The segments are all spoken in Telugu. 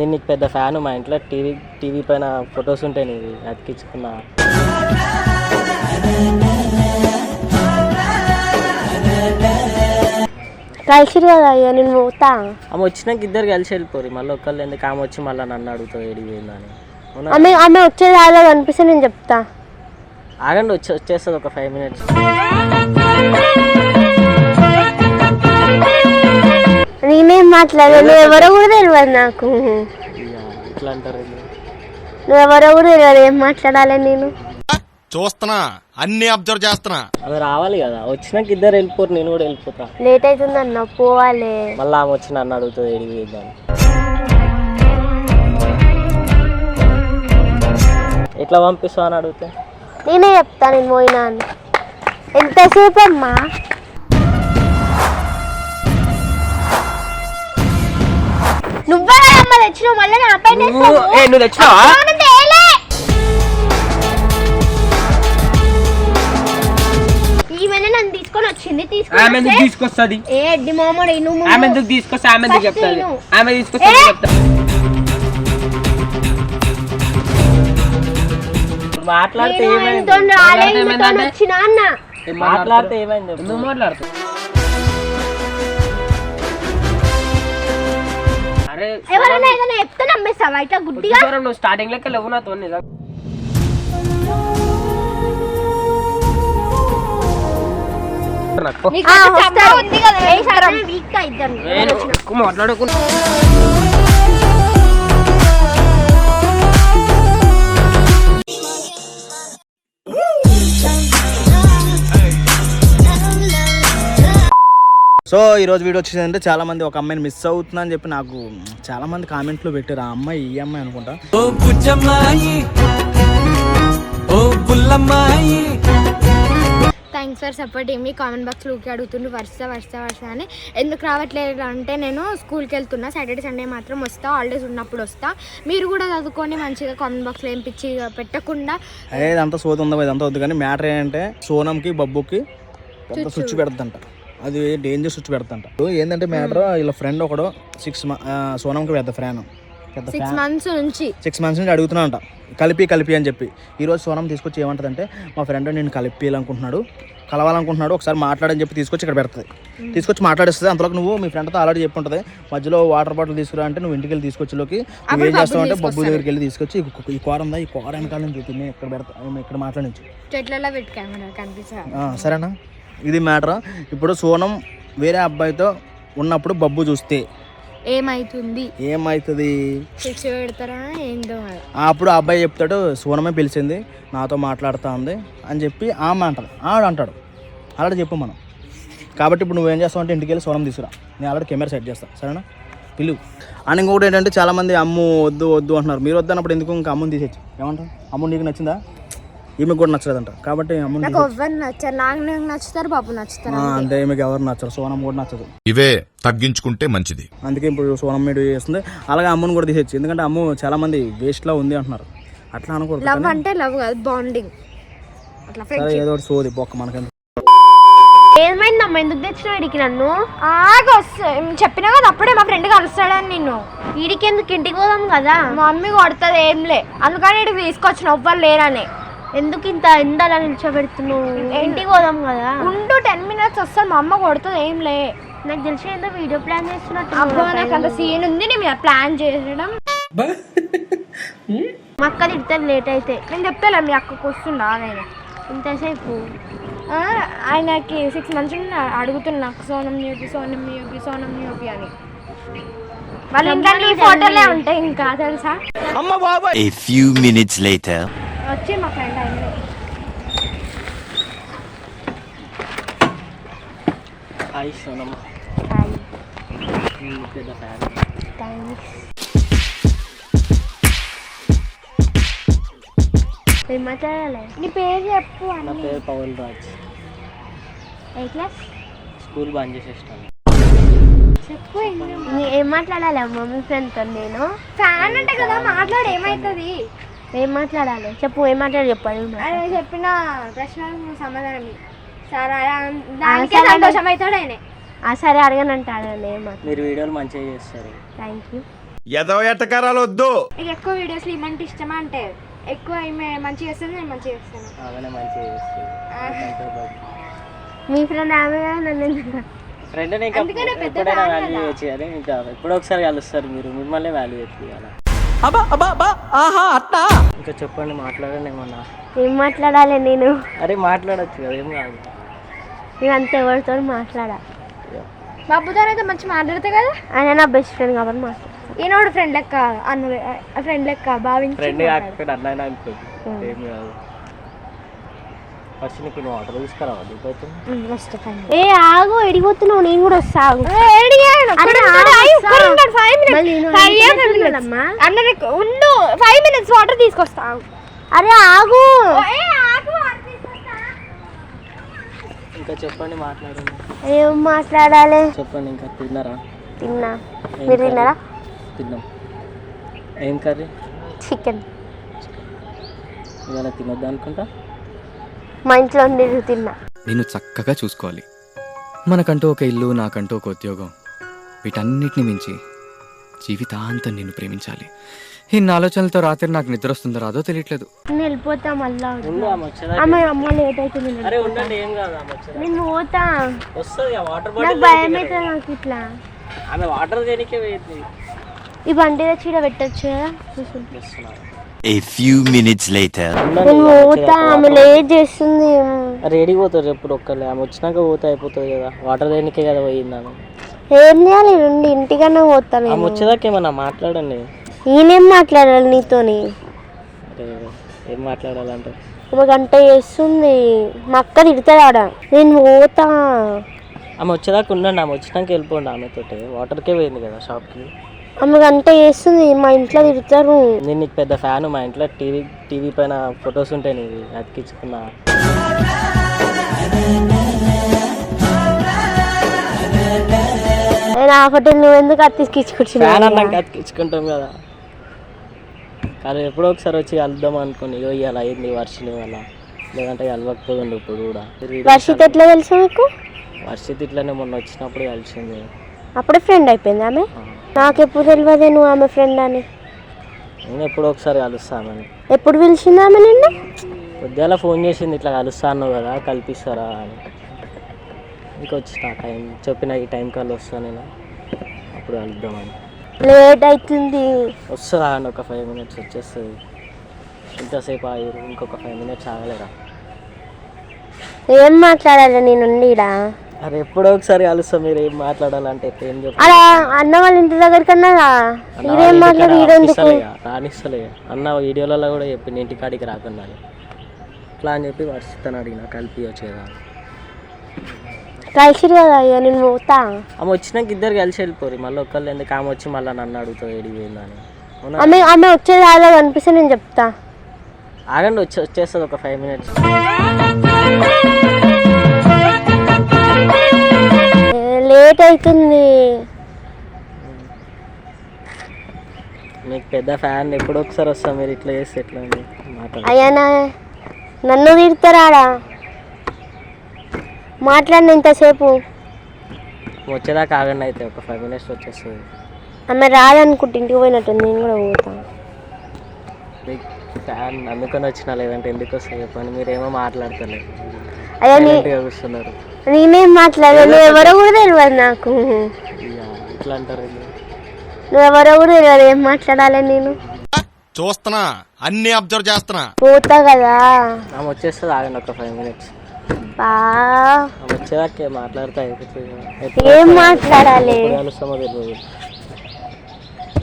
నేను నీకు పెద్ద ఫ్యాన్ మా ఇంట్లో టీవీ టీవీ పైన ఫొటోస్ ఉంటాయి నీవి. అతికించుకున్నా. కలిసిరు కదా అయ్యా నేను పోతా. ఆమె వచ్చినాక ఇద్దరు కలిసి వెళ్ళిపోరు. మళ్ళీ ఒకళ్ళు ఎందుకు ఆమె వచ్చి మళ్ళీ నన్ను అడుగుతావు ఏడికి పోయిందని. అవునా? ఆమె ఆమె వచ్చేది అలా కనిపిస్తే నేను చెప్తా. ఆగండి వచ్చి వచ్చేస్తుంది ఒక ఫైవ్ మినిట్స్ నేనేం మాట్లాడను ఎవరో కూడా తెలియదు నాకు. ఇట్లా అంటారు ఎవరో కూడా తెలియదు ఏం మాట్లాడాలి నేను? చూస్తున్నా. అన్ని అబ్జర్వ్ చేస్తున్నా. ఆమె రావాలి కదా. వచ్చినాక ఇద్దరు వెళ్ళిపోరు నేను కూడా వెళ్ళిపోతా. లేట్ అవుతుంది అన్న పోవాలి. మళ్ళీ ఆమె వచ్చి నన్ను అడుగుతుంది ఏడికి పోయిందని ఎట్లా పంపిస్తావు అని అడిగితే? నేనే చెప్తా నేను పోయినా అని. ఎంతసేపు అమ్మా? నువ్వే అమ్మ తెచ్చినావు మళ్ళీ నా పైన వేస్తావు. నువ్వు తెచ్చినావా. ఈమెనే నన్ను తీసుకొని వచ్చింది తీసుకొని ఆమె ఎందుకు వస్తే- తీసుకొస్తుంది ఏ ఎడ్డి మామూడు నువ్వు ముందు- ఆమె ఎందుకు తీసుకొస్తే ఆమె ఎందుకు First చెప్తాది నేను. ఆమె తీసుకొస్తే ఏ? చెప్తా ఇప్పుడు మాట్లాడితే నేను ఏమైంది రాలే, మాట్లాడితే ఈమెతో ఏమైందంటే? వచ్చినా అన్న ఏం మాట్లాడితే ఏమైంది. ఎందుకు మాట్లాడుతావు ఎవరైనా ఏదైనా చెప్తే నమ్మేస్తావా? ఇట్లా గుడ్డిగా? నువ్వు స్టార్టింగ్ లెక్క లేవు నాతో నిజం. నాకు సో ఈరోజు వీడియో వచ్చేసిందంటే చాలా మంది ఒక అమ్మాయిని మిస్ అవుతున్నా అని చెప్పి నాకు చాలా మంది కామెంట్లు పెట్టారు. ఆ అమ్మాయి ఈ అమ్మాయి అనుకుంటా. ఓ బుజ్జమ్మాయి ఓ బుల్లమ్మాయి. థ్యాంక్స్ ఫర్ సపోర్టింగ్ మీ కామెంట్ బాక్స్లో ఊరికి అడుగుతుండ్రు వరుస వరుస వరుస అని. ఎందుకు రావట్లేదు అంటే నేను స్కూల్కి వెళ్తున్నా. సాటర్డే సండే మాత్రం వస్తా. హాలిడేస్ ఉన్నప్పుడు వస్తా. మీరు కూడా చదువుకొని మంచిగా కామెంట్ బాక్స్లో ఏం పిచ్చి పెట్టకుండా అదే ఇదంతా సోది ఉందా? ఇదంతా వద్దు. కానీ మ్యాటర్ ఏంటంటే సోనంకి బబ్బుకి స్విచ్ పెడతంట అది డేంజర్ స్విచ్ పెడతంట. ఏంటంటే మ్యాటర్ వీళ్ళ ఫ్రెండ్ ఒకడు సిక్స్ సోనంకి పెద్ద ఫ్యాన్ పెద్ద సిక్స్ మంత్స్ నుంచి. సిక్స్ మంత్స్ నుంచి అడుగుతున్నా అంట కలిపి కలిపి అని చెప్పి. ఈరోజు సోనం తీసుకొచ్చి ఏమంటదంటే మా ఫ్రెండ్ నేను కలిపియాలనుకుంటున్నాడు కలవాలనుకుంటున్నాడు ఒకసారి మాట్లాడని చెప్పి తీసుకొచ్చి ఇక్కడ పెడుతుంది. తీసుకొచ్చి మాట్లాడిస్తుంది. అంతలోకి నువ్వు మీ ఫ్రెండ్తో ఆల్రెడీ చెప్పి ఉంటుంది మధ్యలో వాటర్ బాటిల్ తీసుకురా అంటే నువ్వు ఇంటికి వెళ్ళి తీసుకొచ్చిలోకి నువ్వు ఏం చేస్తావు అంటే బొబ్బు దగ్గరికి వెళ్ళి తీసుకొచ్చి ఈ కూర ఉందా? ఈ కూర వెనకాల నుంచి ఇక్కడ పెడతా ఇక్కడ మాట్లాడించు. సరేనా? ఇది మ్యాటర్? ఇప్పుడు సోనం వేరే అబ్బాయితో ఉన్నప్పుడు బబ్బు చూస్తే. ఏమైతుంది? ఏమవుతుంది శిక్ష పెడతారా ఏందో మరి. అప్పుడు ఆ అబ్బాయి చెప్తాడు సోనమే పిలిచింది నాతో మాట్లాడుతూ ఉంది అని చెప్పి ఆమె అంటాడు ఆడు అంటాడు. అలాంటి చెప్పు మనం. కాబట్టి ఇప్పుడు నువ్వేం చేస్తావు అంటే ఇంటికి వెళ్ళి సోనం తీసుకురా. నేను ఆల్రెడీ కెమెరా సెట్ చేస్తాను సరేనా? పిలువు. అని ఇంకొకటి ఏంటంటే చాలా మంది అమ్ము వద్దు వద్దు అంటున్నారు. మీరు వద్దన్నప్పుడు ఎందుకు ఇంకా అమ్ముని తీసేచ్చు ఏమంటారు అమ్ము నీకు నచ్చిందా? ఈమెకు కూడా నచ్చలేదంట. కాబట్టి అమ్ముని నాకు ఎవ్వరు నచ్చారు? నాకు నాకు నచ్చుతారు బాబు నచ్చుతారు ఆ, అంటే ఈమెకి ఎవరు నచ్చరు సోనం కూడా నచ్చదు. ఇవే తగ్గించుకుంటే మంచిది. అందుకే ఇప్పుడు సోనం మీడియో చేస్తుంది అలాగే అమ్ముని కూడా తీసేచ్చు ఎందుకంటే అమ్ము చాలా మంది వేస్ట్లో ఉంది అంటున్నారు. అట్లా అనకూడదు లవ్ అంటే లవ్ కాదు బాండింగ్ అట్లా ఏదో ఒకటి సోది బొక్క మనకి ఏమైందమ్మా ఎందుకు తెచ్చినావు ఇడికి నన్ను? ఆగా చెప్పినా కదా అప్పుడే మా ఫ్రెండ్ కలుస్తాడని నిన్ను. ఈడికి ఎందుకు? ఇంటికి పోదాం కదా. మా మమ్మీ కొడుతుంది ఏంలే అందుకని ఇక్కడికి తీసుకొచ్చిన ఎవ్వరు లేరని. ఎందుకు ఇంత ఎండలా నిల్చోబెడుతున్నావు? ఇంటికి పోదాం కదా. ఉండు టెన్ మినిట్స్ వస్తాను మా అమ్మ కొడుతుంది ఏంలే నాకు తెలిసి ఏందో వీడియో ప్లాన్ చేస్తున్నట్టు అబ్బో నాకు అంత సీన్ ఉంది. నేను ప్లాన్ చేయడం. మా అక్క తిడతారు లేట్ అయితే. నేను చెప్తాలే మీ అక్కకు వస్తుండా నేను ఇంతసేపు. ఆ, ఆయనకి సిక్స్ మంత్స్ అడుగుతున్నా సోనం న్యూపి సోనం న్యూపి సోనం న్యూపి అని. వాళ్ళ ఇంట్లో నీ ఫోటోలే ఉంటాయి ఇంకా తెలుసా? A few minutes later. వచ్చి మా ఫ్రెండ్ ఆయన హాయ్ నేను పెద్ద ఫ్యాన్. ఏం మాట్లాడాలి నీ పేరు చెప్పు నా పేరు పవన్ రాజ్. ఏ క్లాస్? స్కూల్ బంద్ చేసేస్తాను. చెప్పు ఏం మాట్లాడాలి అమ్మ మీ ఫ్రెండ్తో నేను? ఫ్యాన్ అంటే కదా మాట్లాడు ఏమవుతుంది ఏం మాట్లాడాలి? చెప్పు ఏం మాట్లాడాలి చెప్పాలి చెప్పిన ప్రశ్నలకు సమాధానం. సరే దానికే. సంతోషం అవుతాడు ఆయన. సరే ఏం మాట్లాడాలి మీరు వీడియోలు మంచిగా చేస్తారు. థ్యాంక్ యూ ఎదవ ఎట్టకారాలు వద్దు నీకు ఎక్కువ వీడియోస్ ఇమ్మంటే ఇష్టమా అంటే ఎక్కువ ఈమె మంచిగా చేస్తుంది నేను మంచిగా చేస్తాను. ఆమెనే మంచిగా చేస్తుంది. మీ ఫ్రెండ్ ఆమె నన్ను ఎందుకు? ఫ్రెండ్ ఇంకా అందుకనే పెద్ద ఎప్పుడైనా వాల్యూ. చేయొచ్చు కానీ ఇంకా ఎప్పుడో ఒకసారి కలుస్తారు మీరు మిమ్మల్ని వాల్యూ చేయాలి ఇంకా చెప్పండి మాట్లాడండి ఏమన్నా. ఏం మాట్లాడాలి నేను? అరే మాట్లాడొచ్చు కదా ఏం కాదు. నేను అంత ఎవరితో మాట్లాడా? బాబుతో అయితే మంచి మాట్లాడతా కదా? ఆయన నా బెస్ట్ ఫ్రెండ్ కాబట్టి మాట్లాడా. ఈనాడు ఫ్రెండ్ లెక్క అన్న ఫ్రెండ్ లెక్క భావించి ఫ్రెండ్ కాకపోతే అనుకోండి ఏం కాదు. నీకు నువ్వు ఆర్డర్ తీసుకురావా ఏ ఆగు ఎడిపోతున్నావు నేను కూడా వస్తా. ఆగు. ఉండు ఫైవ్ మినిట్స్ వాటర్ తీసుకొస్తా అరే ఆగు. ఇంకా చెప్పండి మాట్లాడండి. ఏం మాట్లాడాలి? చెప్పండి ఇంకా తిన్నారా? తిన్నా. మీరు? తిన్నారా? తిన్నాం. ఏం కర్రీ? చికెన్ ఇవాళ తినొద్దు అనుకుంటా? మా ఇంట్లో తిన్నా. నిన్ను చక్కగా చూసుకోవాలి. మనకంటూ ఒక ఇల్లు నాకంటూ ఒక ఉద్యోగం. వీటన్నిటిని మించి జీవితాంతం నిన్ను ప్రేమించాలి. ఇన్ని ఆలోచనలతో రాత్రి నాకు నిద్ర వస్తుందో రాదో తెలియట్లేదు. నేను వెళ్ళిపోతా మళ్ళా అమ్మ అమ్మ లేట్ అవుతుంది. నేను పోతా. నాకు బాటిల్ భయం అవుతుంది నాకు ఇట్లా. ఈ బండి తెచ్చి ఈడ పెట్టచ్చు. A few minutes later. నేను పోతా ఆమె లేట్ చేస్తుంది ఏడికి పోతారు ఎప్పుడు ఒక్కళ్ళే. ఆమె వచ్చినాక పోతే అయిపోతుంది కదా. వాటర్ దేనికే కదా పోయింది ఆమె. ఏం చేయాలి? నుండి ఇంటికన్నా పోతా ఆమె నేను. వచ్చేదాకా ఏమన్నా మాట్లాడండి. నేనేం మాట్లాడాలి నీతోని? అరే ఏం మాట్లాడాలంటే? ఒక గంట చేస్తుంది. మా అక్క తిడుతుంది ఆడ నేను పోతా. ఆమె వచ్చేదాకా ఉండండి. ఆమె వచ్చినాక వెళ్ళిపోండి ఆమెతోటి. వాటర్కే పోయింది కదా షాప్కి ఆమె గంట చేస్తుంది మా ఇంట్లో తిడతారు. నేను నీకు పెద్ద ఫ్యాన్ మా ఇంట్లో టీవీ టీవీ పైన ఫొటోస్ ఉంటాయి నీవి అతికించుకున్నా. నేను ఆ ఫోటో నువ్వు ఎందుకు ఫ్యాన్ అన్నాక అతికించుకుంటాం కదా. కానీ ఎప్పుడో ఒకసారి వచ్చి కలుద్దాం అనుకుని ఇగో ఇవాళ అయింది వర్షిని వల్ల లేదంటే కలవకపోతుండు ఇప్పుడు కూడా. వర్షిత్ ఎట్లా తెలుసు మీకు వర్షిత్ ఇట్లనే మొన్న వచ్చినప్పుడు కలిసింది. అప్పుడే ఫ్రెండ్ అయిపోయింది ఆమె? నాకెప్పుడు తెలియదే నువ్వు ఆమె ఫ్రెండ్ అని. నేను ఎప్పుడో ఒకసారి కలుస్తామని ఎప్పుడు పిలిచింది ఆమె నిన్ను? పొద్దుగాల ఫోన్ చేసింది ఇట్లా కలుస్తాను కదా కల్పిస్తారా అని. ఇంకొచ్చిన టైం? చెప్పిన ఈ టైం కల్లా వస్తాను నేను? అప్పుడు కలుద్దామని లేట్ అవుతుంది వస్తుందా అండి ఒక ఫైవ్ మినిట్స్ వచ్చేస్తుంది. ఇంతసేపు ఆగిరు ఇంకొక ఫైవ్ మినిట్స్ ఆగలేరా? ఏం మాట్లాడాలి? నేను ఈడ అరే ఎప్పుడో ఒకసారి కలుస్తా మీరు ఏం మాట్లాడాలంటే ఏం చెప్పు అలా అన్న వాళ్ళ ఇంటి దగ్గర కన్నా వాళ్ళ మాట్లాడి ఈడెందుకు రానిస్తలే, అన్న వీడియోలలో కూడా చెప్పింది ఇంటికాడికి రాకుండా. ఇట్లా అని చెప్పి వర్షితని అడిగిన కలిపి వచ్చేదా కలిసిరు కదా ఇక నేను పోతా. ఆమె వచ్చినాక ఇద్దరు కలిసి వెళ్ళిపోరు. మళ్ళీ ఒక్కళ్ళు ఎందుకు ఆమె వచ్చి మళ్ళీ నన్ను అడుగుతుంది ఏడికి పోయిందని. అవునా? ఆమె ఆమె వచ్చేది అలా కనిపిస్తే నేను చెప్తా. ఆగండి వచ్చి వచ్చేస్తుంది ఒక ఫైవ్ మినిట్స్. లేట్ అవుతుంది. మీకు పెద్ద ఫ్యాన్ ఎప్పుడో ఒకసారి వస్తా మీరు ఇట్లా చేస్తే ఎట్లా అండి అయ్యా నా నన్ను తిడతారా మాట్లాడిన ఇంతసేపు. వచ్చేదాకా ఆగండి అయితే ఒక ఫైవ్ మినిట్స్ వచ్చేస్తుంది. ఆమె రాదనుకుంటే ఇంటికి పోయినట్టుంది నేను కూడా పోతా. ఫ్యాన్ అందుకని వచ్చినా లేదంటే ఎందుకు వస్తాయి చెప్పండి మీరేమో మాట్లాడతలేదు అయ్యా కూర్చున్నారు. నేనేం మాట్లాడలేదు నువ్వు ఎవరో కూడా తెలియదు నాకు. ఇక ఇట్లా అంటారు ఏంది? నువ్వు ఎవరో కూడా తెలియదు ఏం మాట్లాడాలి నేను? చూస్తున్నా అన్ని అబ్జర్వ్ చేస్తున్నా. పోతా కదా. ఆమె వచ్చేస్తుంది ఆగండి ఒక ఫైవ్ మినిట్స్. ఆమె వచ్చేదాకా మాట్లాడితే అయిపోతుంది ఏం మాట్లాడాలి? కలుస్తామో తెలియదు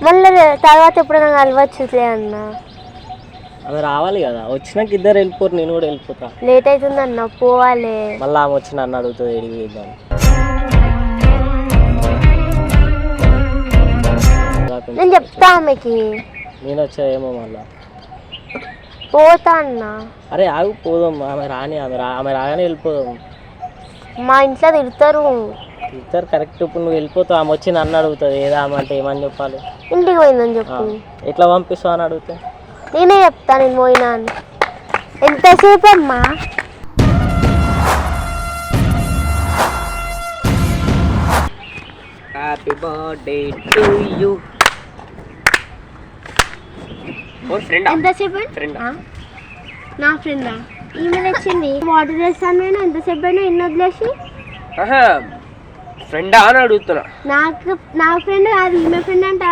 మళ్ళీ తర్వాత ఎప్పుడైనా కలవచ్చులే అన్న. ఆమె రావాలి కదా. వచ్చినాక ఇద్దరు వెళ్ళిపోరు నేను కూడా వెళ్ళిపోతా. లేట్ అవుతుంది అన్న పోవాలి. మళ్ళీ ఆమె వచ్చి నన్ను అడుగుతుంది ఏడికి వేద్దాం నేను చెప్తా ఆమెకి. నేను వచ్చా ఏమో మళ్ళా. పోతా అన్న. అరే ఆగు పోదాం. ఆమె రాని ఆమె రా ఆమె రాగానే వెళ్ళిపోదాం. మా ఇంట్లో తిడతారు. ఇద్దరు కరెక్ట్. ఇప్పుడు నువ్వు వెళ్ళిపోతావు ఆమె వచ్చి నన్ను అడుగుతుంది. ఏదా ఆమె అంటే ఏమని చెప్పాలి? ఇంటికి పోయిందని చెప్పు. ఎట్లా పంపిస్తావు అని అడిగితే? నేనే చెప్తా నేను పోయినా అని. ఎంతసేపు అమ్మా happy birthday to you friend? ఎంతసేపు? నా ఫ్రెండ్? ఈమె తెచ్చింది వాటర్ వేస్తాను నేను ఎంతసేపు అయినా ఎన్ని వదిలేసి? ఫ్రెండా అని అడుగుతున్నా. నాకు నా ఫ్రెండ్ కాదు ఈమె ఫ్రెండ్ అంట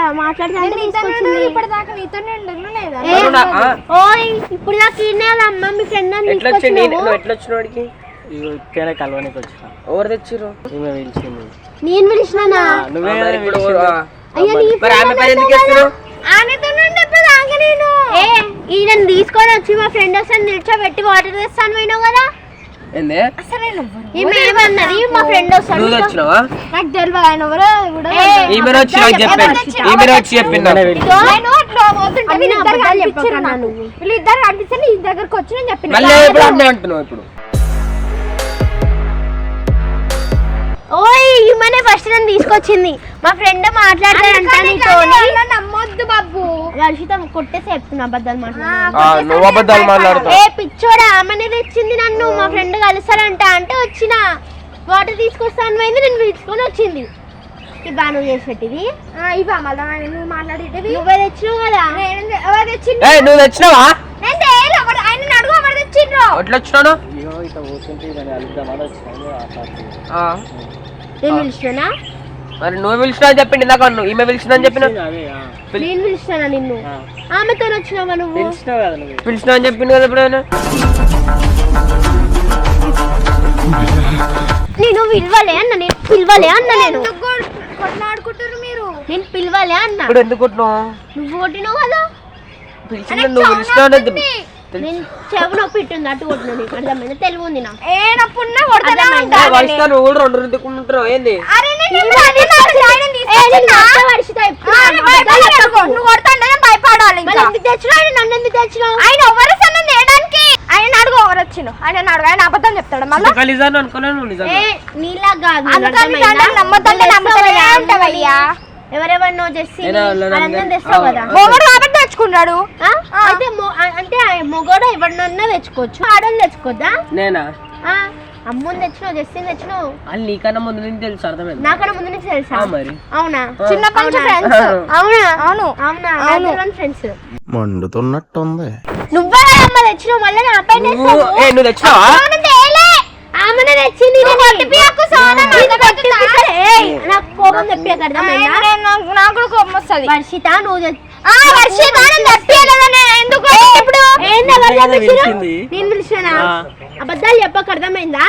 నీతోనే ఉండను లేదా. ఓయ్ ఇప్పుడు నాకు మీ ఫ్రెండ్ అని ఎట్లా. నువ్వు ఎట్లా వచ్చినావు వాడికి ఇక్కడే కలవనికి వచ్చిన. ఎవరు తెచ్చిర్రు? ఈమె పిలిచింది. నేను పిలిచినానా? ఆ, నువ్వే ఇప్పుడు పిలిచింది. ఆ. అయ్యో నీ మరి ఆమె friend పైన ఎందుకు అంటావు వేస్తున్నావు ఆమెతోనే ఉండేప్పుడు నేను. ఏ ఈయన తీసుకొని వచ్చి మా ఫ్రెండ్ వస్తాను నిల్చోబెట్టి వాటర్ తెస్తాను పోయినావు కదా. ఏంది? వచ్చి వీళ్ళిద్దరు కనిపిస్తే నీ దగ్గరకు నేను చెప్పిన. మళ్ళీ ఎప్పుడు అంటున్నావు ఇప్పుడు. ఓయ్ ఈమెనే ఫస్ట్ నన్ను తీసుకొచ్చింది. మా ఫ్రెండ్ మాట్లాడతాడంట నీతోని. నమ్మొద్దు బాబు. వర్షిత కొట్టేసి చెప్తున్నా అబద్ధాలు మాట్లాడుతున్నా ఆ, నువ్వు అబద్ధాలు మాట్లాడుతావు. ఏ పిచ్చోడా ఆమెనే తెచ్చింది నన్ను. మా ఫ్రెండ్ కలుస్తారంట అంటే వచ్చిన. వాటర్ తీసుకొస్తాను పోయింది నేను పిలుచుకొని వచ్చింది. ఇవా నువ్వు చేసి పెట్టింది. ఇవా మళ్ళీ నువ్వు మాట్లాడేటివి? నువ్వే తెచ్చినావు కదా. నేను ఎవరు తెచ్చిండ్రు? ఏ నువ్వు తెచ్చినావా? నేను ఆయన అడుగు ఎవరు తెచ్చిండ్రు? ఎట్లా నేను పిలిచినా మరి నువ్వు పిలిచినా అని చెప్పింది ఇందాక నువ్వు ఈమె పిలిచిందని చెప్పిన అదే ఆ. నేను పిలిచినా నిన్ను? ఆ. ఆమెతో వచ్చినావా నువ్వు? పిలిచినావు కదా నువ్వు. పిలిచినా అని చెప్పింది కదా ఎప్పుడైనా? నేను పిలవలే అన్న నేను పిలవలే అన్న నేను. కొట్లాడుకుంటారు మీరు? నేను పిలవలే అన్న. ఇప్పుడు ఎందుకు కొట్టినావు? నువ్వు కొట్టినావు కదా? పిలిచిన నువ్వు నేను చెవు నొప్పి ఇట్టుంది అటు కొట్టిన నీకు. అర్థమైంది? తెలివి ఉంది నాకు. ఏ నప్పున్నా కొడతానే అర్థమైందా? ఉంటా. వయసులో నువ్వు కూడా రెండు రుద్దుకుంటున్నావు ఏంది? అరే నేను నిన్ను అదే నాకు సాయం తీసుకొచ్చినా? ఆ, నేను భయపడాలి అనుకో. నువ్వు కొడతాంటే నేను భయపడాలి ఇంకా. ఎందుకు తెచ్చినావు? ఆయన నన్ను ఎందుకు తెచ్చినావు? ఆయన ఎవరు సన్న ఆయన అడుగు ఎవరు వచ్చిన ఆయన అడుగు. ఆయన అబద్ధం చెప్తాడు. మళ్ళీ? అనుకున్నాను నీలా కాదు అందుకని? నమ్మద్దంటే ఉంటావయ్యా ఎవరెవరినో చేసి వాళ్ళందరినీ తెస్తావు కదా? మొగడు కాబట్టి తెచ్చుకున్నాడు. అంటే ఆ మొగోడు ఎవరినన్నా తెచ్చుకోవచ్చు. ఆడోళ్ళు తెచ్చుకోద్దా? నేనా? ఆ, అమ్ముని తెచ్చినావు జస్టిన్ తెచ్చినావు. వాళ్ళు నీకన్నా ముందు నుంచి తెలుసు అర్థమైంది? నాకన్నా ముందు నుంచి తెలుసా? ఆ మరి. అవునా? చిన్నప్పటి నుంచి అవునా? ఫ్రెండ్స్ అవునా? అవును. అవునా? ఫ్రెండ్స్ మండుతున్నట్టుంది. నువ్వే అమ్మ తెచ్చినావు మళ్ళీ నా పైన నువ్వు తెచ్చినావా? నాకు కోపం నాకు కోపం వస్తుంది వర్షిత నువ్వు వర్షిత ఎందుకు ఇప్పుడు నేనే పిలిచినా. అబద్ధాలు చెప్పక అర్థమైందా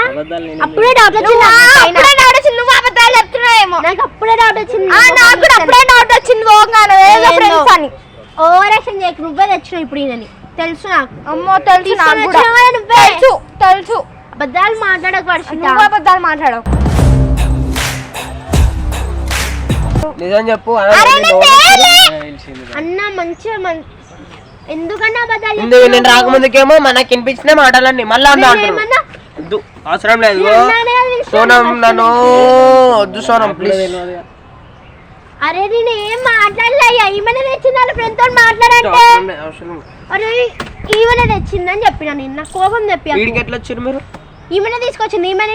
అప్పుడే డౌట్ వచ్చింది నువ్వు నాకు పైన. అప్పుడే డౌట్ వచ్చింది నువ్వు అబద్ధాలు చెప్తున్నావేమో నాకు అప్పుడే డౌట్ వచ్చింది ఆ, నాకు కూడా అప్పుడే డౌట్ వచ్చింది పోగాను ఏదో ఫ్రెండ్స్ అని ఓవరాక్షన్ చేయకు నువ్వే తెచ్చినావు ఇప్పుడు ఈయనని తెలుసు నాకు అమ్మో. తెలుసు తెలుసు అబద్ధాలు మాట్లాడక వర్షిత నువ్వు అబద్ధాలు మాట్లాడవు. నిజం చెప్పు అన్న మంచిగా ఎందుకన్నా అబద్ధాలు నేను? రాకముందుకేమో మనకి వినిపించిన మాటలన్నీ మళ్ళా అన్నా అంటారు అవసరం లేదు. సోనం నన్ను వద్దు సోనం ప్లీజ్ అరే నేను ఏం మాట్లాడలే ఈమెనే తెచ్చింది వాళ్ళ ఫ్రెండ్ తోటి మాట్లాడంటే. అరే ఈమెనే తెచ్చిందని చెప్పిన నేను నాకు కోపం వీడికి ఎట్లా వచ్చారు మీరు? ఈమెనే తీసుకొచ్చింది ఈమెనే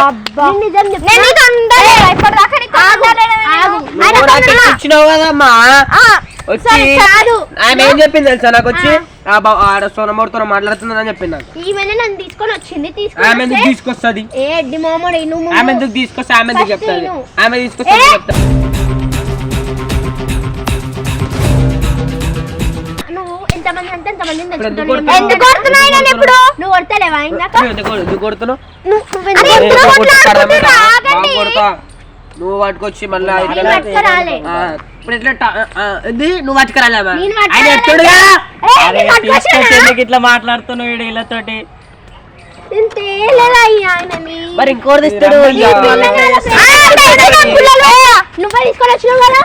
అబ్బా. నిజం చెప్తున్నా. నేను నీతో అందరూ ఇప్పటిదాకా నీతో ఆగు, అందరూ ఆగు. నువ్వు నాకు ఎట్లా ఇచ్చినావు కదమ్మా వచ్చి సరే, కాదు. ఆమె ఏం చెప్పింది తెలుసా నాకు వచ్చి ఆడ మాట్లాడుతుందని చెప్పింది నాకు ఈమెనే నన్ను తీసుకొని వచ్చింది ఆమె ఎందుకు తీసుకొస్తుంది ఆమె ఎందుకు తీసుకొస్తే ఆమె ఎందుకు చెప్తుంది. ఆమె తీసుకొస్తే? చెప్తా ఎందుకు కొడుతున్నావు? ఇప్పుడు నువ్వు కొడతలేవా ఇందాక ఎందుకు కొడుతున్నావు? వాటికొచ్చి మళ్ళీ. ఇప్పుడు ఎట్లా? నువ్వు ఆయన. ఎత్తుడుగా? ఇట్లా మాట్లాడుతున్నావు వీడు వీళ్ళతోటి? మరి ఇంకోటి. నువ్వే తీసుకొని వచ్చినావు కదా?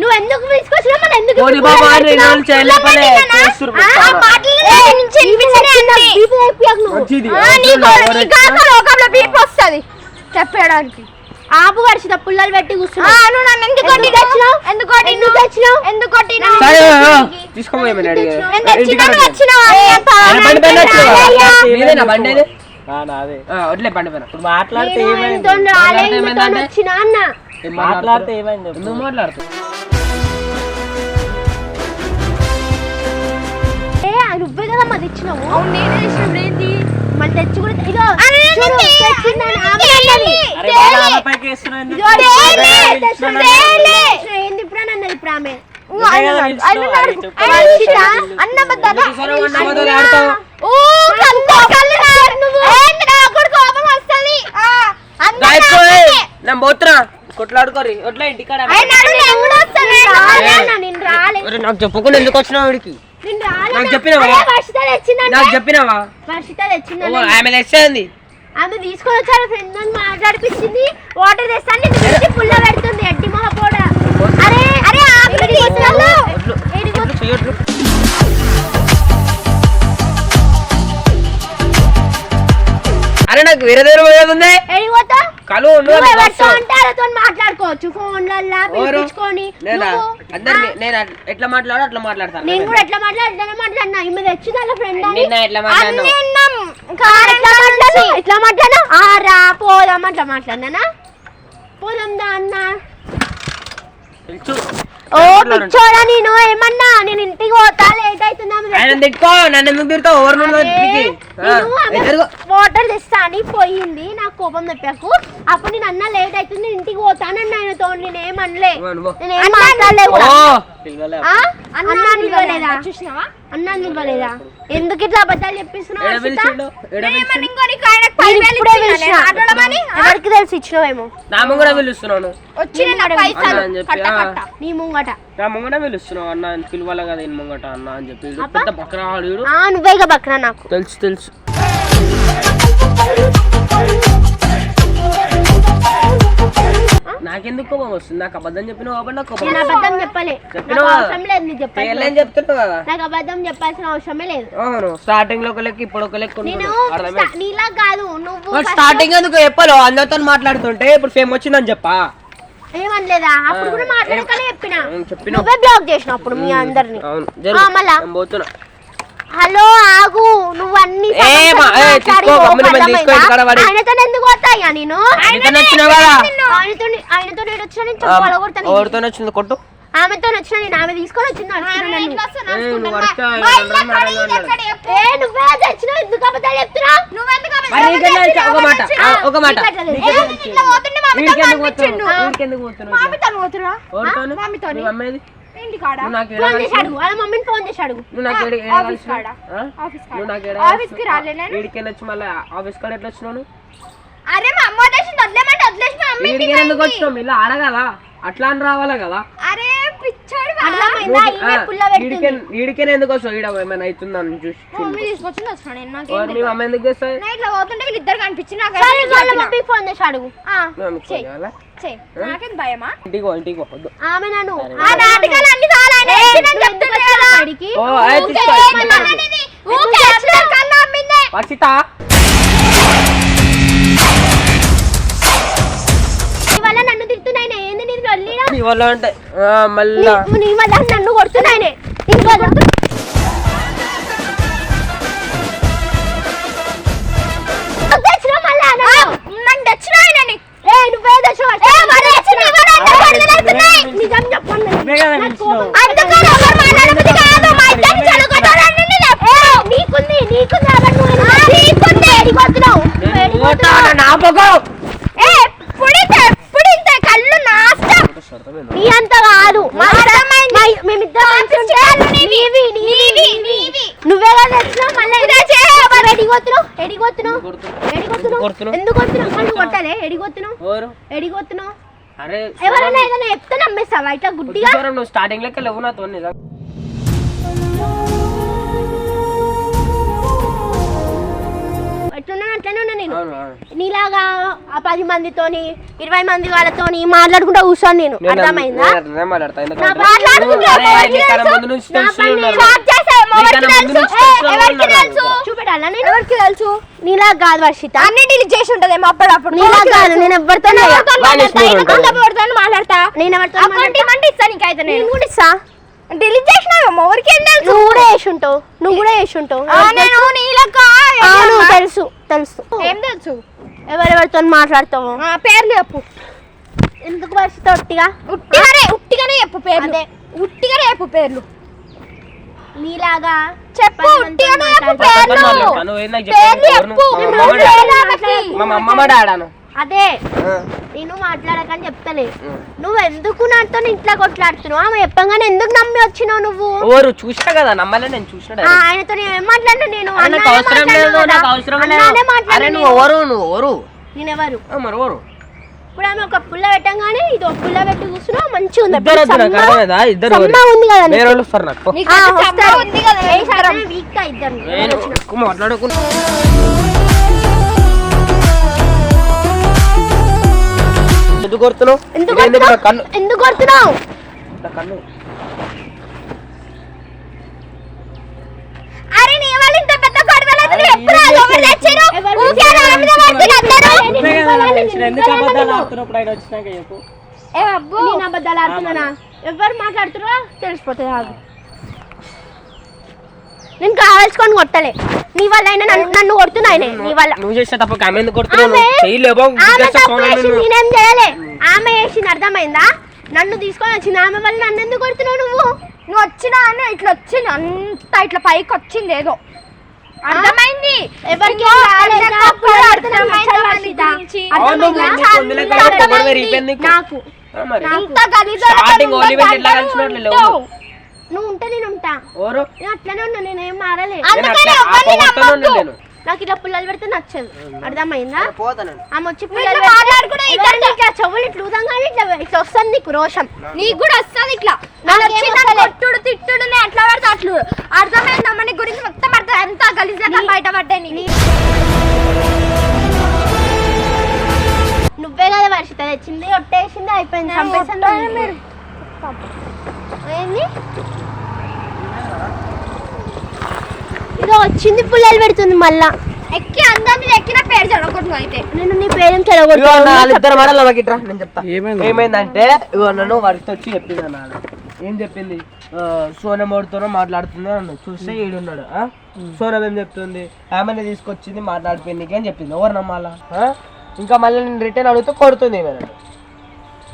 నువ్వు ఎందుకు తీసుకొచ్చినావు? బాబా, ఆ, మాటలు నుంచి. బీపీ నువ్వు. లోకంలో బీపీ వస్తుంది. చెప్పడానికి ఆపు వర్షిత పుల్లలు పెట్టి ఆ, కూర్చున్నావు నువ్వు నన్ను ఎందుకు ఎందుకు కొట్టినావు? తెచ్చినావు? ఎందుకు తెచ్చినావు? వచ్చినావా? బండి వచ్చినావా? బండి ఆ, వదిలే పైన ఇప్పుడు మాట్లాడితే ఏమైంది? మాట్లాడితే మాట్లాడితే ఆ నువ్వే కదా మాది ఇచ్చినావు అవును నేనే ఏంటి? తెచ్చి కూడా. ఏంది ఇప్పుడు అన్నది ఇప్పుడు ఆమె. అన్న నేను పోతున్నా. కొట్లాడుకోరి ఇంటికాడ నాకు చెప్పకుండా ఎందుకు వచ్చినావు వీడికి నాకు చెప్పినావా? నాకు చెప్పినావా? ఆమె తెచ్చేది. ఆమె తీసుకొని వచ్చారు ఫ్రెండ్ అని మాట్లాడిపించింది. వాటర్ తెస్తాను నేను పుల్ల పెడుతుంది అడ్డి మొహ పోడ అరే అరే ఆమె తీసుకెళ్ళు. అరే నాకు వేరే దగ్గర పోయేది కలు ఎవరితో మాట్లాడుకోవచ్చు. ఫోన్లల్లా? పిలిపించుకొని. నేనా ఎట్లా మాట్లాడో అట్లా మాట్లాడతాను. నేను కూడా ఎట్లా మాట్లాడుతానే మాట్లాడినా? ఈమె వాళ్ళ ఫ్రెండ్ అని. ఎట్లా. ఇంకా ఎట్లా మాట్లాడు ఎట్లా మాట్లాడా ఆ రా పోదాం అట్లా మాట్లాడినా పోదాం దా అన్న. ఓ పిచ్చోడా నేను ఏమన్నా? నేను ఇంటికి పోతా లేట్ అవుతుంది? ఆయన తిట్టుకో నన్ను ఎందుకు తిడతావు? ఎవరు. వాటర్ తెస్తా అని పోయింది నాకు కోపం తెప్పాకు. అప్పుడు నేను అన్న లేట్ అవుతుంది నేను ఇంటికి పోతానన్న ఆయనతో. నేను ఏమనలే. నేను ఏం మాట్లాడలేదు? అన్నా నిలవలేదా చూసినావా? అన్నా నిలవలేదా ఎందుకు ఇట్లా అబద్ధాలు చెప్పిస్తున్నావు? నేను తెలిసి ఇచ్చినవేమో? నా ముంగడ పిలుస్తున్నాను. నీ ముంగట నా ముంగడ పిలుస్తున్నావు అన్న అని పిలవాలి కదా ఈయన ముంగట అన్న అని చెప్పి. పెద్ద. ఆ నువ్వేగా బక్రా నాకు. తెలుసు తెలుసు. నాకెందుకు కోపం వస్తుంది? నాకు అబద్ధం చెప్పిన కాబట్టి నాకు కోపం నేను అబద్ధం చెప్పలే? నాకు అవసరం లేదు చెప్పాల్సిన పెళ్ళని చెప్తున్నావు? కదా నాకు అబద్ధం చెప్పాల్సిన అవసరమే లేదు. అవును స్టార్టింగ్లో ఒక లెక్క ఇప్పుడు ఒక లెక్క నేను నీలా కాదు నువ్వు స్టార్టింగ్ ఎందుకు చెప్పాలో? అందరితో మాట్లాడుతుంటే ఇప్పుడు ఫేమ్ వచ్చిందని చెప్పా. ఏమనలేదా? అప్పుడు కూడా మాట్లాడకనే చెప్పిన. అవును, చెప్పినావు. నువ్వే బ్లాక్ చేసిన అప్పుడు మీ అందరిని. అవును మళ్ళా? నేను పోతున్నా. హలో ఆగు. నువ్వు అన్ని. ఆయనతో ఎందుకు పోతాయా నేను? ఆయనతో నేను వచ్చిన నేను చెప్పాలి కొడతాను ఎవరితో వచ్చింది కొట్టు. ఆమెతో వచ్చిన నేను ఆమె తీసుకొని వచ్చింది? ఒక మాట ఒక మాట. ఫోన్ చేసి అడుగు. వాళ్ళ మమ్మీని ఫోన్ చేసి అడుగు. నువ్వు నాకు ఏడ-? నువ్వు నాకు ఏడ వచ్చి మళ్ళీ ఆఫీస్ కాడ ఎట్లా వచ్చినావు? అరే మా అమ్మ వదిలేసింది వదిలేమంటే ఎందుకు వచ్చినావు? ఇలా అట్లా అని రావాలా కదా? వీడికే ఎందుకు వస్తావు? ఈడ ఏమైనా అవుతుందని చూసి తీసుకొచ్చింది వచ్చిన నేను నాకు ఓ, నీ అమ్మ ఎందుకు చేస్తావు ఇట్లా పోతుంటే వీళ్ళిద్దరు కనిపించి నాకు సరే వాళ్ళ మమ్మీకి ఫోన్ చేసి అడుగు. మేము ఫోన్ చేయాలా? నాకేం భయమా? ఇంటికి పో ఇంటికి పో వద్దు ఆమె నన్ను ఆ నాటకాలు అన్ని చాలా ఆయన వేసిందని చెప్తున్నా కదా. ఓ, అదే ఊరికే తీసుకో, ఏమన్నా అనేది, ఊరికే వచ్చిన కన్నా అమ్మిందే. నీ వల్ల అంటే ఆ, మళ్ళా. నీ- నీ వల్ల నన్ను కొడుతున్నాయనే. నిజం చెప్పండి. నువ్వే కదా పిలిచినావు. అందుకని ఎవరు మాట్లాడబుద్ధి కాదు. మా ఇద్దరిని చెడగొట్టాలని నేను చెప్పు. నీకుంది నీకుంది ఎవరు నువ్వు నీకుంది ఎడిగొస్తున్నావు నేను పోతాను, నా పొగ. ఏ పుడితే పుడితే కళ్ళు నాశనం నీ అంత కాదు మా- మా- మేమిద్దరం మంచుంటే నీవి నీవి నీవి నువ్వే కదా తెచ్చినావు మళ్ళీ ఎడిగొత్తున్నావు ఎడిగొత్తున్నావు ఎడిగొత్తున్నావు కొడుతున్నావు? ఎందుకు కొడుతున్నావు మళ్ళీ కొట్టాలే ఎడిగొత్తున్నావు ఎవరు? ఎడిగొత్తున్నావు అరే ఎవరైనా ఏదైనా చెప్తే నమ్మేస్తావా? ఇట్లా గుడ్డిగా? చూసారా, నువ్వు స్టార్టింగ్ లెక్క లేవు నాతో నిజం. ఎట్లున్నా అట్లనే ఉన్నా నేను. అవును, అవును. నీలాగా ఆ పది మందితోని ఇరవై మంది వాళ్ళతోని మాట్లాడుకుంటా కూర్చోను నేను. నేను అర్థమైందా? నేను మాట్లాడతా, ఎందుకంటే మాట్లాడుకుంటా, అరే, నా ముందు? నుంచి ఎవరికి తెలుసు? నీలా కాదు వర్షిత అన్ని డిలీట్ చేసి ఉంటదేమో అప్పుడప్పుడు నీలా కాదు నేను ఎవరితో. మాట్లాడతా? నేను ఎవరితో అకౌంట్ ఇవ్వండి ఇస్తా నీకైతే నేను. కూడా ఇస్తా. డిలీట్ చేసినావేమో? ఎవరికి నువ్వు కూడా వేసి ఉంటావు. నువ్వు కూడా వేసి ఉంటావు. నేను తెలుసు తెలుసు. ఏం తెలుసు? ఎవరెవరితో మాట్లాడతావు? పేర్లు చెప్పు. ఎందుకు పరిస్థితి ఒట్టిగా ఉట్టిగానే ఉట్టిగానే చెప్పు పేర్లు. ఉట్టిగానే చెప్పు పేర్లు. నీలాగా చెప్పు అదే. నేను మాట్లాడకని చెప్తలే. నువ్వు ఎందుకు నాతో ఇంట్లో కొట్లాడుతున్నావు? ఆమె చెప్పంగానే ఎందుకు నమ్మి వచ్చినావు నువ్వు? ఎవరు చూసినా కదా నమ్మలే నేను చూసిన ఆ, ఆయనతో నేను ఏం మాట్లాడినా? నేను అవసరం మాట్లాడినా లేదు. నాకు అవసరం లేదు. నువ్వు నేను. ఎవరు నువ్వు ఎవరు నేను ఎవరు ఆ, మరి ఎవరు ఇప్పుడు ఆమె ఒక పుల్ల పెట్టంగానే ఇది ఒక పుల్ల పెట్టి కూర్చున్నా మంచిగా ఉంది. ఇద్దరు వద్దు నాకు సన్న- అర్థమైందా ఇద్దరు ఎవరు? సన్న ఉంది కదా వేరే వాళ్ళు వస్తారు నాకు. పో. ఉంది కదా? వీక్గా ఇద్దరు నేను ఎక్కువ ఎందుకు కొడుతున్నావు? ఎందుకు నా కొడుతున్నావు? కన్ను? ఎందుకు కొడుతున్నావు? నా కన్ను అరే నీ వాళ్ళు ఇంత పెద్ద ఎవరు తెచ్చారు ఊరికే నా మీద పడుతున్నారు అందరూ. ఎందుకు అబద్ధాలు ఆడుతున్నప్పుడు ఆయన వచ్చినాక చెప్పు. ఏ అబ్బో నేను అబద్ధాలు ఆడుతున్నానా? ఎవరు మాట్లాడుతున్నారో తెలిసిపోతుంది నేను కావాల్సుకొని కొట్టలే. నీ వల్ల అయినా నన్ను కొడుతున్నా ఆయనే నీ వల్ల. నువ్వు చేసిన తప్ప ఆమె ఎందుకు కొడుతున్నావు? నేనేం చేయలే. ఆమె చేసింది అర్థమైందా? నన్ను తీసుకొని వచ్చింది ఆమె వల్ల నన్ను ఎందుకు కొడుతున్నావు నువ్వు? నువ్వు వచ్చినా అని ఇట్లా వచ్చింది అంత ఇట్లా పైకి వచ్చింది ఏదో. అర్థమైంది? ఎవరికి నాకు ఇంత గలీజుగా స్టార్టింగ్ నువ్వు ఉంటే. నేను ఉంటా. అట్లనే ఉన్నా నేనేం మారలే. నాకు ఇట్లా పుల్లలు పెడితే నచ్చదు. అర్థమైందా? పోతాను ఆమె వచ్చి పుల్లలు ఇట్లా చెవులు ఇట్లా ఊదంగానే ఇట్లా ఇట్లా వస్తుంది నీకు రోషం. నీకు కూడా వస్తుంది ఇట్లా. కొట్టుడు తిట్టుడు అట్లా పడితే అట్లు. అర్థమైందా మన గురించి మొత్తం అర్థం ఎంత గలీజ్గా బయట పడ్డాయి నువ్వే కదా వర్షిత తెచ్చింది ఒట్టేసింది అయిపోయింది చంపేసాను మీరు. ఏంది? ఇదో వచ్చింది పుల్లలు పెడుతుంది మళ్ళా. ఎక్కి అందరి మీద ఎక్కిన పేరు చెడగొట్టు అయితే. నేను నీ పేరేం ఇదిగో అన్న, చెడగొట్టు వాళ్ళిద్దరు మాటలు నాకు ఇట్రా, నేను చెప్తా. ఏమైందంటే ఇగో నన్ను వాడికి వచ్చి చెప్పింది అన్న ఆమె. ఏం చెప్పింది? ఆ, సోనం ఎవరితోనో మాట్లాడుతుంది అన్న. చూస్తే ఈడున్నాడు ఆ? సోనం ఏం చెప్తుంది? ఆమెనే తీసుకొచ్చింది మాట్లాడిపోయింది అని చెప్పింది? ఎవరు నమ్మాలా? ఇంకా మళ్ళీ నేను రిటర్న్ అడిగితే కొడుతుంది నన్ను.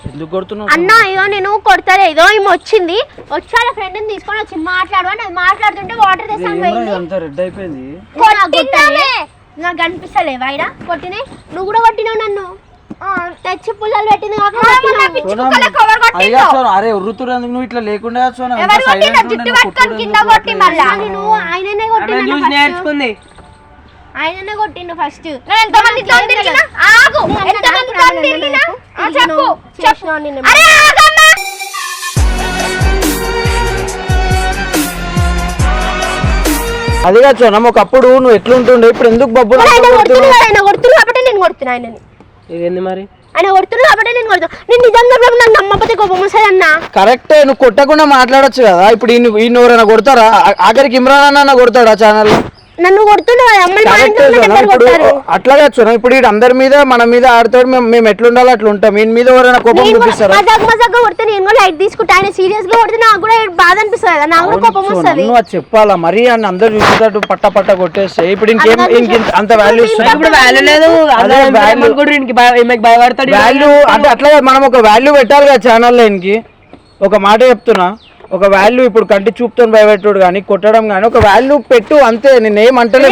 ఎందుకు కొడుతున్నావు? అన్న ఇదో నేను కొడతలే. ఇదో ఈమె వచ్చింది. వచ్చి వాళ్ళ ఫ్రెండ్ తీసుకొని వచ్చింది మాట్లాడు అని అది మాట్లాడుతుంటే వాటర్ తెస్తాను పోయింది. అంతా రెడ్ అయిపోయింది? కొట్టిందామే. నాకు కనిపిస్తలే వైడ కొట్టినే నువ్వు కూడా కొట్టినావు నన్ను. ఆ, తెచ్చి పుల్లలు పెట్టింది. అరే ఉర్రుతురు నువ్వు ఇట్లా లేకుండా సోనా ఎవరు కొట్టినా జుట్టు పట్టుకొని కింద కొట్టి మళ్ళా? నేను ఆయననే నేర్చుకుంది. ఆయననే కొట్టిండు ఫస్ట్ ఆగు. అరే ఆగమ్మా అది కాదు సోనం ఒకప్పుడు నువ్వు ఎట్లుంటుండే ఇప్పుడు ఎందుకు బబ్బులు మరి ఆయన అంతా కొడుతున్నా కొడుతున్నావు? ఆయన కాబట్టి నేను కొడుతున్నా ఆయనని. ఇదేంది మరి? ఆయన కొడుతున్నా కాబట్టి నేను కొడుతున్నా. నేను నిజంగా చెప్పిన నాకు నమ్మకపోతే కోపం వస్తుంది అన్న. కరెక్టే నువ్వు కొట్టకుండా మాట్లాడొచ్చు కదా. ఇప్పుడు ఈయన ఈయన ఎవరైనా కొడతారా? ఆఖరికి ఇమ్రాన్ అన్న కొడతాడా ఛానల్ నన్ను కొడుతున్నా కదా అమ్మాయి మా కరెక్టే ఇంట్లో సోనం నెంబర్ ఇప్పుడు కొట్టారు. అట్లా కాదు సోనం ఇప్పుడు అందరి మీద మన మీద ఆడతాడు మేము మేము ఎట్లుండాలో అట్లా ఉంటాం. ఈయన మీద ఎవరైనా కోపం చూపిస్తారా? మజాక్ మజాక్గా కొడితే నేను కూడా లైట్ తీసుకుంటా. ఆయన సీరియస్గా కొడితే నాకు కూడా బాధ అనిపిస్తుంది కదా నాకు కూడా కోపం వస్తుంది. నువ్వు అది చెప్పాలా? మరీ అని అందరు చూసేటట్టు పట్ట పట్ట కొట్టేస్తే ఇప్పుడు ఇంకేం ఇంక అంత వాల్యూ ఇప్పుడు వాల్యూ లేదు. వాల్యూ అంటే అట్లా మనం ఒక వాల్యూ పెట్టాలి కదా ఛానల్లో ఈయనకి. ఒక మాట చెప్తున్నా. ఒక వాల్యూ ఇప్పుడు కంటి చూపుతో భయపెట్టుడు కానీ కొట్టడం కానీ ఒక వాల్యూ పెట్టు అంతే నేను ఏమనలే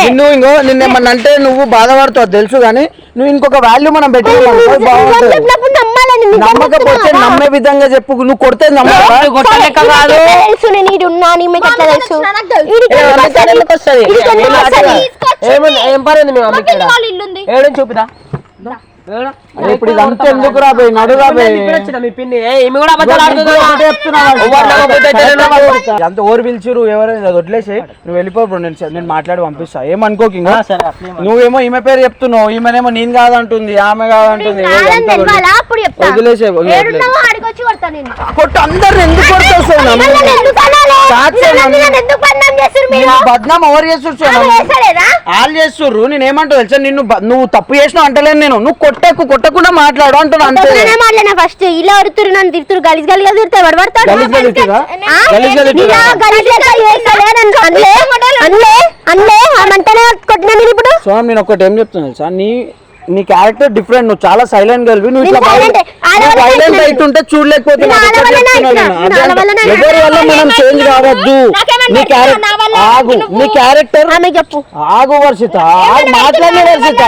నిన్ను ఇంకో నిన్నేమన్నా అంటే నువ్వు బాధపడతావు తెలుసు కానీ నువ్వు ఇంకొక వాల్యూ మనం బాగుంటుంది నిజం నమ్మకపోతే. నమ్మే విధంగా చెప్పు నువ్వు కొడితే ఈడికి ఏ, ఎందుకు అందుకని వస్తది? ఎందుకు వస్తది? ఈడికి ఎందుకు ఏం వస్తది? ఆటగా? ఏమన్- ఏం పని ఉంది మీ మమ్మీకి ఈడ? వాళ్ళ ఇల్లుంది ఏడని చూపిదా ఇప్పుడు ఇదంతా ఎందుకు రాబోయే నడు. అంత ఓరు పిలిచిరు ఎవరైనా వదిలేసి నువ్వు వెళ్ళిపో బ్రో నేను మాట్లాడి పంపిస్తా. ఏమనుకోకి నువ్వేమో ఈమె పేరు చెప్తున్నావు ఈమెనేమో నేను కాదంటుంది ఆమె కాదంటుంది. వదిలేసే కొట్టు అందరు ఎందుకు కొడతావు బదనాం ఎవరు చేస్తున్నారు వాళ్ళు చేస్తుర్రు తెలుసా? నిన్ను నువ్వు తప్పు చేసినావు అంటలేను నేను. నువ్వు కొట్టకు కొట్టకుండా మాట్లాడు అంటున్నా అంతే కొట్టకుండానే మాట్లాడినా ఫస్ట్ ఇలా ఒరుతురు నన్ను తిరుతురు గలీజ్ గలీజ్ తిరుతా ఎవడు పడతాడు గలీజ్ గలీజ్ తిరుగా? ఆ? గలీజ్ గలీజ్ నీలా తిరుగా? గలీజ్ లెక్క చేస్తలే నన్ను. అన్లే అన్లే అన్లే ఆమంటనే కొట్టినా నేను ఇప్పుడు సోనం నేను ఒకటి ఏం చెప్తున్నా తెలుసా నీ నీ క్యారెక్టర్ డిఫరెంట్ నువ్వు చాలా సైలెంట్ గలివి నువ్వు ఇట్లా నేను silent. అవుతుంటే చూడలేకపోతున్నా నేను. నేను. ఎవరి వల్ల మనం. చేంజ్ కావద్దు నాకేమైనా నీ? క్యారెక్టర్ వల్ల ఆగు నువ్వు- నీ క్యారెక్టర్ ఆమె చెప్పు ఆగు వర్షిత ఆగు మాట్లాడే వర్షిత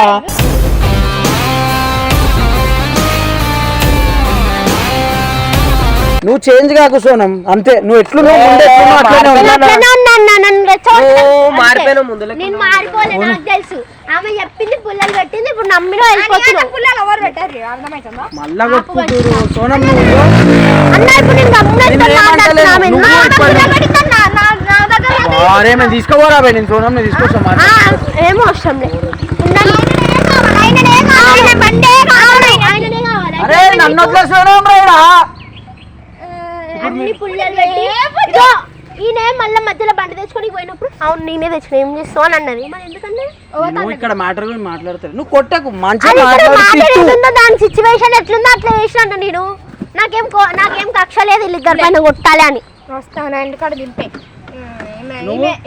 నువ్వు చేంజ్ కాకు సోనం అంతే. నువ్వు అట్లనే నేను ఉన్నావు అట్లనే ఉన్నా అన్న, నన్ను రెచ్చగొట్టకు. ఓ, మారిపోయినా ముందు లెక్క నేను మారిపోలే నాకు తెలుసు. ఆమె చెప్పింది పుల్లలు పెట్టింది ఇప్పుడు నమ్మిలో వెళ్ళిపోతున్నావు. పుల్లలు ఎవరు పెట్టారు? అర్థమవుతుందా మళ్ళా కొట్టుకుంటారు సోనం నువ్వు. అన్న ఇప్పుడు నేను గమ్మున. అరే మేము సోనం తీసుకొస్తాం ఆ, ఏమో అవసరం లేదు. ఆయన బండే కావాలి, ఆయననే కావాలి. అరే నన్ను వదిలే సోనం రా అన్ని పుల్లలు పెట్టి ఇదో, ఈయన మళ్ళీ మధ్యలో బండి తెచ్చుకొని పోయినప్పుడు అవును నేనే తెచ్చుకుని ఏం చేస్తావు? అని అన్నది. మరి ఎందుకంటే నువ్వు ఇక్కడ మ్యాటర్ గురించి మాట్లాడతారు నువ్వు కొట్టకు. మంచిగా దాని సిచ్యువేషన్ ఎట్లుందో అట్లా చేసిన నేను. నాకేం కో- నాకేం కక్ష లేదు వీళ్ళిద్దరి పైన కొట్టాలి అని. వస్తాను? ఇంటికాడ దింపే?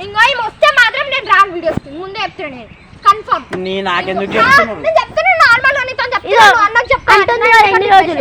ఇంకో ఈమె వస్తే మాత్రం నేను రాను వీడియోస్ ముందే చెప్తున్నా నేను. కన్ఫర్మ్ నీ నాకెందుకు చెప్తున్నావు? నేను చెప్తున్నా నార్మల్ చెప్తున్నా అన్నకు చెప్తాను ఎన్ని రోజులు?